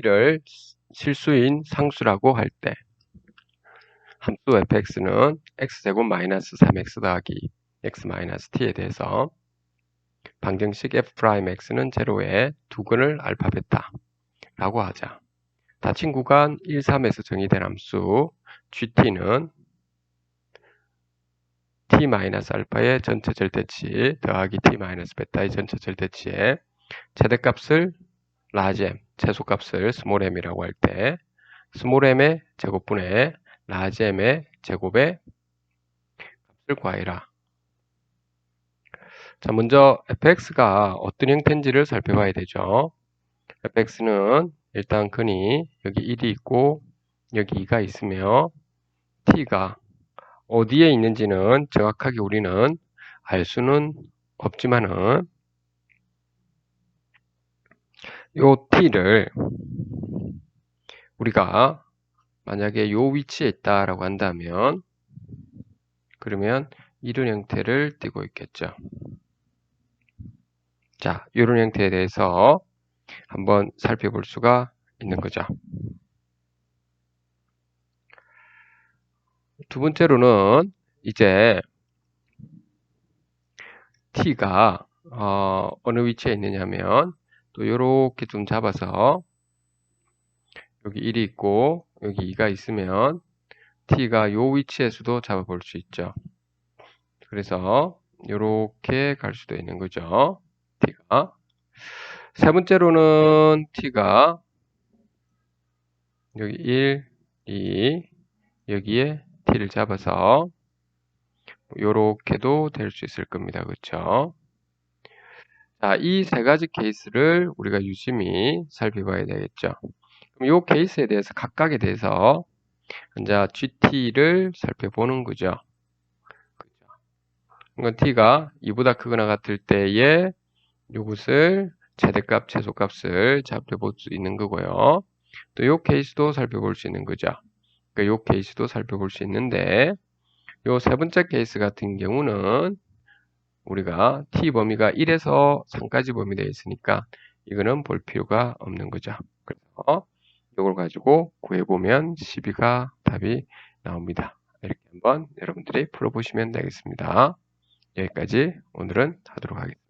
t를 실수인 상수라고 할 때 함수 fx는 x제곱 마이너스 3x 더하기 x 마이너스 t에 대해서 방정식 f'x는 제로에 두근을 알파벳다 라고 하자. 닫힌 구간 1, 3에서 정의된 함수 gt는 t-알파의 전체 절대치 더하기 t-베타의 전체 절대치에 최대값을 라지 m, 최소값을 스몰 m이라고 할 때 스몰 m의 제곱분의 라지 m의 제곱의 값을 구하라. 자, 먼저 fx가 어떤 형태인지를 살펴봐야 되죠. fx는 일단 근이 여기 1이 있고 여기 2가 있으며 t가 어디에 있는지는 정확하게 우리는 알 수는 없지만은 요 t를 우리가 만약에 요 위치에 있다라고 한다면 그러면 이런 형태를 띄고 있겠죠. 자, 이런 형태에 대해서 한번 살펴볼 수가 있는 거죠. 두 번째로는 이제 t가 어, 느 위치에 있느냐면 또 이렇게 좀 잡아서 여기 1이 있고 여기 2가 있으면 t가 요 위치에서도 잡아볼 수 있죠. 그래서 이렇게 갈 수도 있는 거죠. t가 세 번째로는 t가 여기 1, 2 여기에 t를 잡아서 이렇게도 될 수 있을 겁니다. 그렇죠? 자, 이 세 가지 케이스를 우리가 유심히 살펴봐야 되겠죠. 그럼 이 케이스에 대해서 각각에 대해서 이제 GT를 살펴보는 거죠. 이건 T가 2보다 크거나 같을 때에 이것을 최대값, 최소값을 살펴볼 수 있는 거고요. 또 이 케이스도 살펴볼 수 있는 거죠. 그러니까 이 케이스도 살펴볼 수 있는데 이 세 번째 케이스 같은 경우는 우리가 t 범위가 1에서 3까지 범위 되어 있으니까 이거는 볼 필요가 없는 거죠. 그래서 이걸 가지고 구해보면 12가 답이 나옵니다. 이렇게 한번 여러분들이 풀어보시면 되겠습니다. 여기까지 오늘은 하도록 하겠습니다.